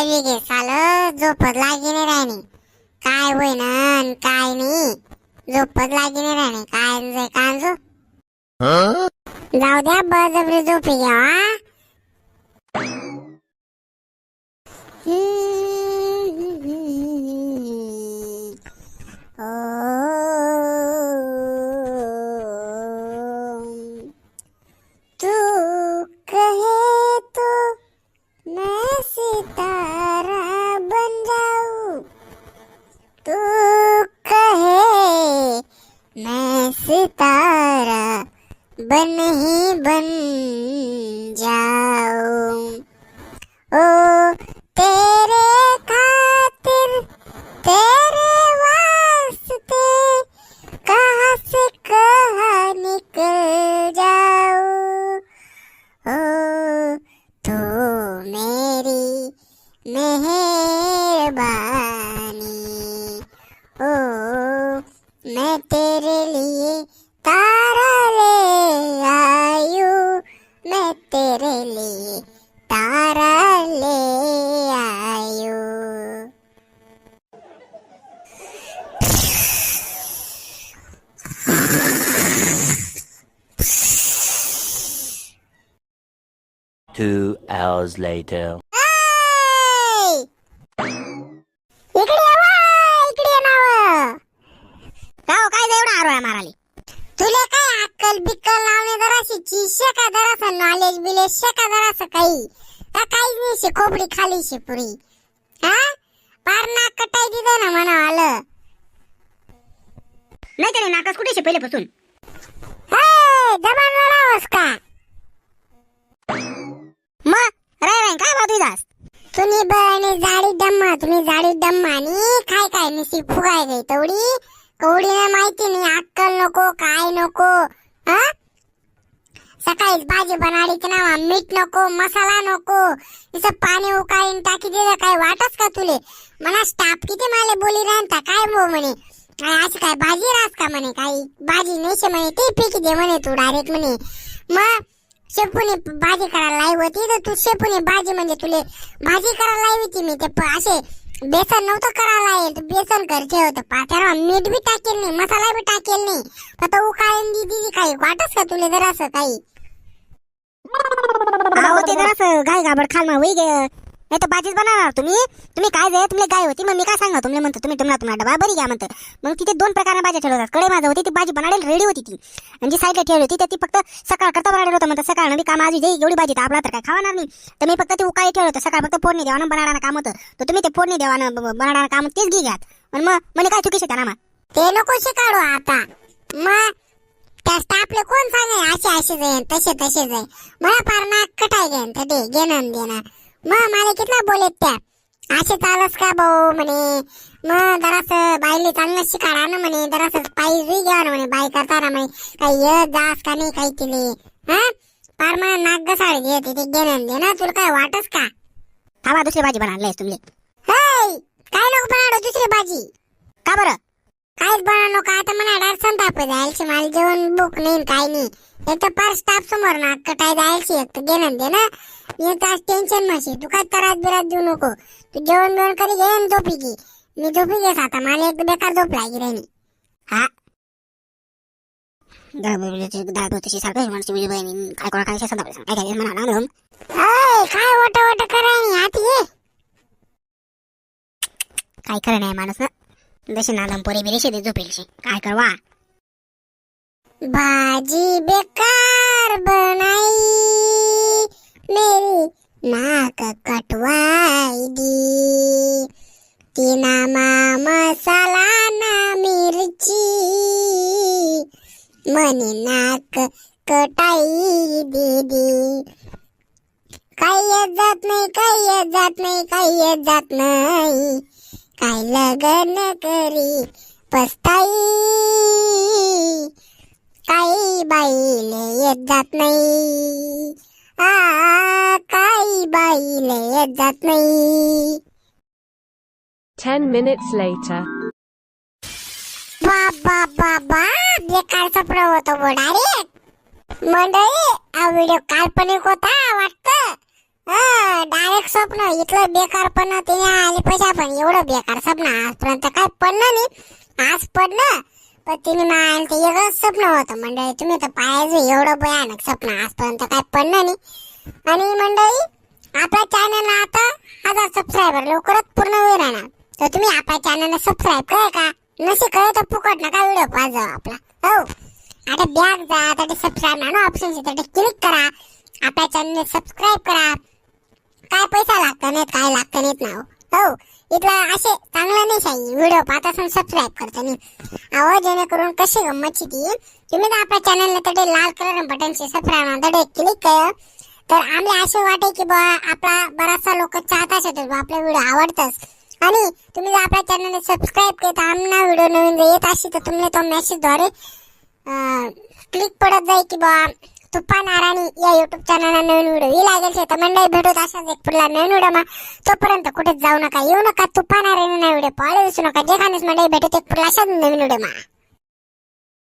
काय घे साल झोपत लागी नाही राहणे काय होय ना अन काय नाही. झोपत लागी नाही राहणे काय कांजो जाऊ द्या बळजबरी झोपी घ्या मैं सितारा बन ही बन जाओ। ओ तेरे खातिर तेरे वास्ते कहाँ से कहाँ निकल जाओ? ओ तो मेरी मेहरबानी Two hours later. ऐ! इकडे ये इकडे नाव राव काय ते एवढा आरोळ्या माराली तुला काय अक्कल बिक्कल लावणे जराशी? चिशे का जरासं नॉलेज बिलेज शे का जरासं काही? का काहीच नाही शे खोबडी खाली शे पुरी. हा? पार नाक कटाई दिलं ना म्हणा आलं. नाही तरी नाकास कुठे शे पहिल्यापासून हे जमाना लावस का मग राय राय काय बातू दास सुनी बने जाडी दम्मा तुम्ही जाडी दम्मा. आणि काय काय निशी फुगाय गई तेवढी कवडीला माहिती नाही अक्कल नको काय नको हा? सकाळीच भाजी बनाडीच नावा मीठ नको मसाला नको. तिचं पाणी उकाळीन टाकी दिलं काय वाटच का तुले? मला स्टाफ किती मला बोली राहता काय बो म्हणे? काय अशी काय भाजी रास का म्हणे? काही भाजी नाही म्हणे ते पिकी दे म्हणे तू डायरेक्ट म्हणे. मग शेपूने भाजी करायला लाईव्ह होती. तर तू शेपूने भाजी म्हणजे तुले भाजी करायला लाईव्ह होती मी. ते असे बेसन नव्हतं करायला येत बेसन करते होतं. पात्यावर मीठ बी टाकेल नाही मसाला बी टाकेल नाही. फक्त उकाळून दी दिली काही. वाटच का तुले जरा असं काही? अहो ते जरासं गाय गाबड खाल मग वही गे. नाही तर भाजीच बनवणार तुम्ही? तुम्ही काय जाय तुम्ही काय होती. मग मी काय सांगा तुम्ही म्हणतो? तुम्ही तुम्हाला तुम्हाला डबा बरी घ्या म्हणतो. मग तिथे दोन प्रकारच्या भाज्या ठेवतात कडे माझं होती ती भाजी बनाडेल रेडी होती ती. आणि जी साईडला ठेवली होती तर ती फक्त सकाळ करता बनाडेल होतं. म्हणतात सकाळ मी काम आज जाई एवढी भाजी तर आपला तर काय खावणार नाही. तर मी फक्त ते उकाळी ठेवलं होतं. सकाळ फक्त फोडणी द्यावानं बनाडाना काम होतं. तर तुम्ही ते फोडणी द्यावानं बनाडाना काम तेच घे घ्यात. पण मग म्हणे काय चुकीचं त्याला मग ते नको शिकाडू आता. मग त्या स्टाफले कोण सांगे असे असे जाईन तसे तसे जाईन. मला फार नाक कटाय घेन तर ते घेणं देणं. मग मला कितला बोलेत त्या? असे चालस का भाऊ म्हणे? मग जरास बाईले चांगलं शिकाडा ना म्हणे जरास पायी जुई घ्या ना म्हणे बाई करताना म्हणे. काही ये जास का नाही काही तिले. हा? फार मला नाक घसाड घेत ते घेणं देणं. तुला काय वाटस का? थांबा दुसरी भाजी बनवली तुम्ही. काय नको बनाडो दुसरी भाजी? का बरं? काहीच बनवू नका आता मला अडचण ताप जायची मला जेवण भूक नाही काय नाही. एक तर पार स्टाफ समोर ना कटाय जायची एक तर घेणं दे ना मी तर आज टेन्शन माशी तू काय त्रास बिरास देऊ नको. तू जेवण बिवण करी घे आणि झोपी घे. मी झोपी घेस आता मला एक बेकार झोप लागी राहिली. हा? तशी सारखं म्हणते मी बहिणी काय कोणा काय सांगा काय काय म्हणा ना अय काय वट वट कराय आत ये. काय खरं नाही माणूस ना. जशी नालम पोरी बिरेशी दे झोपेलशी. काय करवा भाजी बेकार बनाई. मेरी नाक कटवाई दी तिना मा मसाला ना मिरची. मनी नाक कटाई दीदी काही येत जात नाही काही येत जात नाही काही येत जात नाही. काय लगन करी? पस्ताई. काही बाईले येत जात नाही. आ काही बाईले येत जात नाही. Ten minutes later. बाबा बाबा बेकार सपन होतं बो डायरेक्ट मंडळी हा व्हिडिओ काल्पनिक होता वाटतं. डायरेक्ट स्वप्न इथलं बेकार पण ते आले पैसे आपण एवढं बेकार स्वप्न. आजपर्यंत काय पडलं नाही. आज पडलं. पण तिने माल ते वेगळंच स्वप्न होतं मंडळी. तुम्ही तर पाहायचं एवढं भयानक स्वप्न. आजपर्यंत काय पडलं नाही. आणि मंडळी आपल्या चॅनलला आता हजार सबस्क्रायबर लवकरच पूर्ण होईल राहणार तर तुम्ही आपल्या चॅनलला सबस्क्राईब करा का? नसे कळे तर फुकट नका व्हिडिओ पाहत जाऊ आपला. हो. आता बॅग जा आता ते सबस्क्राईब ना ऑप्शन आहे क्लिक करा. आपल्या चॅनल सबस्क्राईब करा. काय पैसा लागता नाहीत काय लागतं नाहीत ना हो. हो असे चांगला नाही व्हिडिओ पाहत असून सबस्क्राईब करता नाही अहो जेणेकरून कशी गंमतची ती? तुम्ही तर आपल्या चॅनलला तडे लाल कलर बटनचे सबस्क्राईब तडे क्लिक कर. तर आम्ही असे वाटे की बा आपला बराचसा लोक चाहत असत बा आपला व्हिडिओ आवडतच. आणि तुम्ही जर आपल्या चॅनलला सबस्क्राईब केलं तर आमना व्हिडिओ नवीन जर येत असेल तर तुम्ही तो मेसेजद्वारे क्लिक पडत जाईल की बा तुप्पा नाराणी या युट्यूब चॅनलला नवीन व्हिडिओ ही लागेल. तर मंडळी भेटूत अशाच एक पुढला नवीन व्हिडिओ मा. तोपर्यंत कुठेच जाऊ नका येऊ नका. तुप्पा आराणी नवीन व्हिडिओ पाहायला दिसू नका. जे खाण्यास मंडळी भेटत एक पुढला अशाच नवीन व्हिडिओ मा.